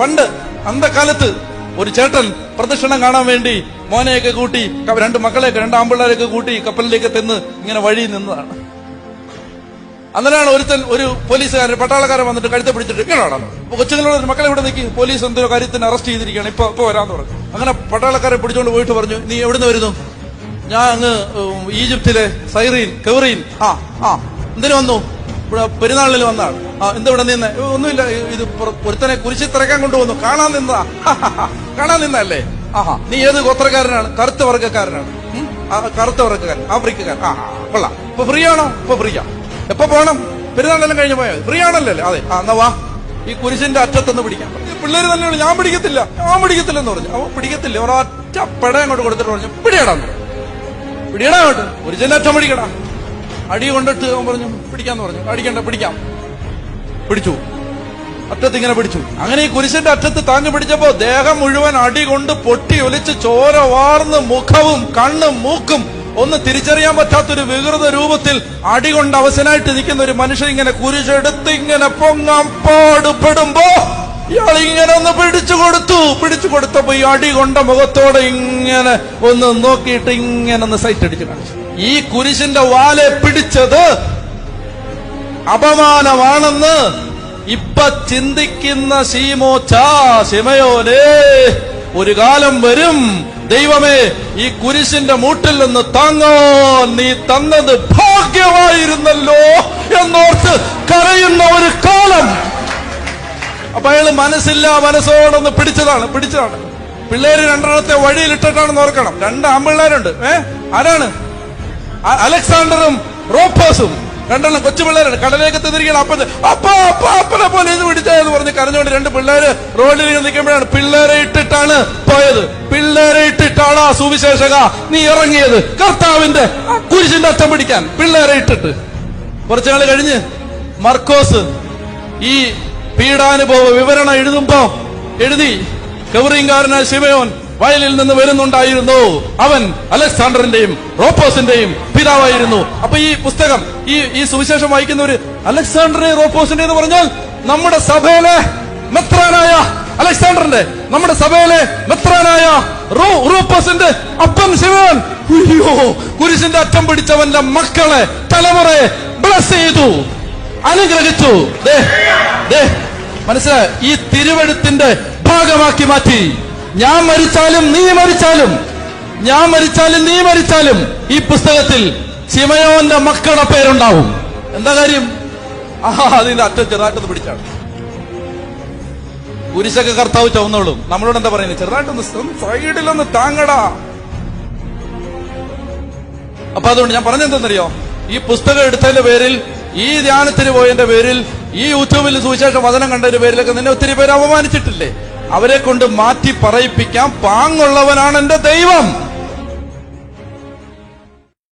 പണ്ട് അന്തകാലത്ത് ഒരു ചേട്ടൻ പ്രദക്ഷിണം കാണാൻ വേണ്ടി മോനെയൊക്കെ കൂട്ടി രണ്ട് മക്കളെയൊക്കെ രണ്ട് ആമ്പിള്ളേരെയൊക്കെ കൂട്ടി കപ്പലിലേക്ക് തെന്ന് ഇങ്ങനെ വഴി നിന്നതാണ്. അന്നേരമാണ് ഒരുത്തൻ ഒരു പോലീസുകാരൻ പട്ടാളക്കാരൻ വന്നിട്ട് കഴുത്തെ പിടിച്ചിട്ട് ഇങ്ങനെയാണ് കൊച്ചുങ്ങളോട് മക്കളെ ഇവിടെ നിൽക്കി പോലീസ് എന്തോ കാര്യത്തിന് അറസ്റ്റ് ചെയ്തിരിക്കുകയാണ് ഇപ്പൊ ഇപ്പൊ വരാന്ന് പറഞ്ഞു. അങ്ങനെ പട്ടാളക്കാരെ പിടിച്ചോണ്ട് പോയിട്ട് പറഞ്ഞു നീ എവിടുന്ന് വരുന്നു? ഞാൻ അങ്ങ് ഈജിപ്തിലെ സൈറീൻ കെവറീൻ ആ ആ എന്തിനു വന്നു? ഇവിടെ പെരുന്നാളിൽ വന്നാണ്. എന്തവിടെ നിന്ന്? ഒന്നുമില്ല. ഇത് ഒരുത്തനെ കുരിശി തിരക്കാൻ കൊണ്ടുവന്നു. കാണാൻ നിന്നതാ. കാണാൻ നിന്നല്ലേ ആഹാ. നീ ഏത് ഗോത്രക്കാരനാണ്? കറുത്ത? ആ, കറുത്ത വർഗക്കാരൻ. ആഫ്രിക്കക്കാരൻ. ആ കൊള്ളാം. ഇപ്പൊ ഫ്രീ ആണോ? ഇപ്പൊ ഫ്രീയാ എപ്പൊ പോണം? പെരുന്നാളെല്ലാം കഴിഞ്ഞ് പോയാൽ ഫ്രീ ആണല്ലോ അതെ. ആ എന്നാ വാ. ഈ കുരിശിന്റെ അറ്റത്തൊന്ന് പിടിക്കാം. പിള്ളേര് തന്നെയാണ് ഞാൻ പിടിക്കത്തില്ല. ഞാൻ പിടിക്കത്തില്ലെന്ന് പറഞ്ഞു. അവൻ പിടിക്കത്തില്ല. ഒരൊറ്റ പെട അങ്ങോട്ട് കൊടുത്തിട്ട് പറഞ്ഞു. പിടിയടാ പിടിയടാ അങ്ങോട്ട്. കുരിശിന്റെ അറ്റം പിടിക്കടാ. അടി കൊണ്ടിട്ട് അവൻ പറഞ്ഞു പിടിക്കാന്ന് പറഞ്ഞു. അടിക്കണ്ട പിടിക്കാം. പിടിച്ചു. അറ്റത്ത് ഇങ്ങനെ പിടിച്ചു. അങ്ങനെ ഈ കുരിശിന്റെ അറ്റത്ത് താങ്ങി പിടിച്ചപ്പോ ദേഹം മുഴുവൻ അടി കൊണ്ട് പൊട്ടി ഒലിച്ച് ചോര വാർന്ന് മുഖവും കണ്ണും മൂക്കും ഒന്ന് തിരിച്ചറിയാൻ പറ്റാത്തൊരു വികൃത രൂപത്തിൽ അടി കൊണ്ട് അവസനായിട്ട് നിൽക്കുന്ന ഒരു മനുഷ്യൻ ഇങ്ങനെ കുരിശെടുത്ത് ഇങ്ങനെ പൊങ്ങാൻ പാടുപെടുമ്പോ ഇയാൾ ഇങ്ങനെ ഒന്ന് പിടിച്ചു കൊടുത്തു. പിടിച്ചു കൊടുത്തപ്പോ ഈ അടി കൊണ്ട മുഖത്തോടെ ഇങ്ങനെ ഒന്ന് നോക്കിയിട്ട് ഇങ്ങനെ ഒന്ന് സൈറ്റ് അടിച്ചു കാണിച്ചു. ഈ കുരിശിന്റെ വാലെ പിടിച്ചത് അപമാനമാണെന്ന് ഇപ്പൊ ചിന്തിക്കുന്ന ശീമോച്ചാ ശിമയോനെ ഒരു കാലം വരും ദൈവമേ ഈ കുരിശിന്റെ മൂട്ടിൽ നിന്ന് താങ്ങോ നീ തന്നത് ഭാഗ്യമായിരുന്നല്ലോ എന്നോർത്ത് കരയും അപ്പൊ അയാൾ മനസ്സില്ല മനസ്സോടൊന്ന് പിടിച്ചതാണ് പിടിച്ചതാണ്. പിള്ളേര് രണ്ടെണ്ണത്തെ വഴിയിലിട്ടിട്ടാണെന്ന് ഓർക്കണം. രണ്ട് ആമ്പിള്ളേരുണ്ട്. ഏ? ആരാണ്? അലക്സാണ്ടറും റോപ്പോസും രണ്ടെണ്ണം കൊച്ചു പിള്ളേരാണ്. കടലേക്ക് തിരികെ അപ്പ അപ്പ അപ്പ അപ്പനെ പോലീസ് പിടിച്ചതെന്ന് പറഞ്ഞ് കരഞ്ഞുകൊണ്ട് രണ്ട് പിള്ളേര് റോഡിൽ നിൽക്കുമ്പോഴാണ്. പിള്ളേരെ ഇട്ടിട്ടാണ് പോയത്. പിള്ളേരെ ഇട്ടിട്ടാണ് ആ സുവിശേഷക നീ ഇറങ്ങിയത്? കർത്താവിന്റെ കുരിശിന്റെ അറ്റം പിടിക്കാൻ പിള്ളേരെ ഇട്ടിട്ട്. കുറച്ചുനാൾ കഴിഞ്ഞ് മർക്കോസ് ഈ പീഡാനുഭവ വിവരണം എഴുതുമ്പോ എഴുതി കവറിങ്കാരനായ ശിവയോൻ വയലിൽ നിന്ന് വരുന്നുണ്ടായിരുന്നു. അവൻ അലക്സാണ്ടറിന്റെയും റോപ്പോസിന്റെയും പിതാവായിരുന്നു. അപ്പൊ ഈ പുസ്തകം ഈ ഈ സുവിശേഷം വായിക്കുന്നവര് അലക്സാണ്ടറെ റോപ്പോസിന്റെ എന്ന് പറഞ്ഞാൽ നമ്മുടെ സഭയിലെ മെത്രാനായ അലക്സാണ്ടറിന്റെ നമ്മുടെ സഭയിലെ മെത്രാനായ റൂപ്പസിന്റെ അപ്പൻ ശിവൻ അയ്യോ കുരിശിന്റെ അറ്റം പിടിച്ചവന്റെ മക്കളെ തലമുറയെ ബ്ലസ് ചെയ്തു അനുഗ്രഹിച്ചു. ദേ, ദേ, മനസ്സിലായ? ഈ തിരുവഴുത്തിന്റെ ഭാഗമാക്കി മാറ്റി. ഞാൻ മരിച്ചാലും നീ മരിച്ചാലും ഞാൻ മരിച്ചാലും നീ മരിച്ചാലും ഈ പുസ്തകത്തിൽ ശിമയോന്റെ മക്കളുടെ പേരുണ്ടാവും. എന്താ കാര്യം? ആഹാ അതിന്റെ അറ്റം ചെറുതായിട്ടൊന്ന് പിടിച്ചാണ്. കുരിശൊക്കെ കർത്താവ് ചുവന്നോളും. നമ്മളോട് എന്താ പറയുന്നത് ചെറുതായിട്ടൊന്ന് സൈഡിലൊന്ന് താങ്ങടാ. അപ്പൊ അതുകൊണ്ട് ഞാൻ പറഞ്ഞെന്തെന്നറിയോ? ഈ പുസ്തകം എടുത്തതിന്റെ പേരിൽ ഈ ധ്യാനത്തിന് പോയതിന്റെ പേരിൽ ഈ യൂട്യൂബിൽ സുവിശേഷ വചനം ഒരു പേരിലൊക്കെ നിന്നെ ഒത്തിരി പേര് അപമാനിച്ചിട്ടില്ലേ? അവരെ കൊണ്ട് മാറ്റി പറയിപ്പിക്കാൻ പാങ്ങുള്ളവനാണ് എന്റെ ദൈവം.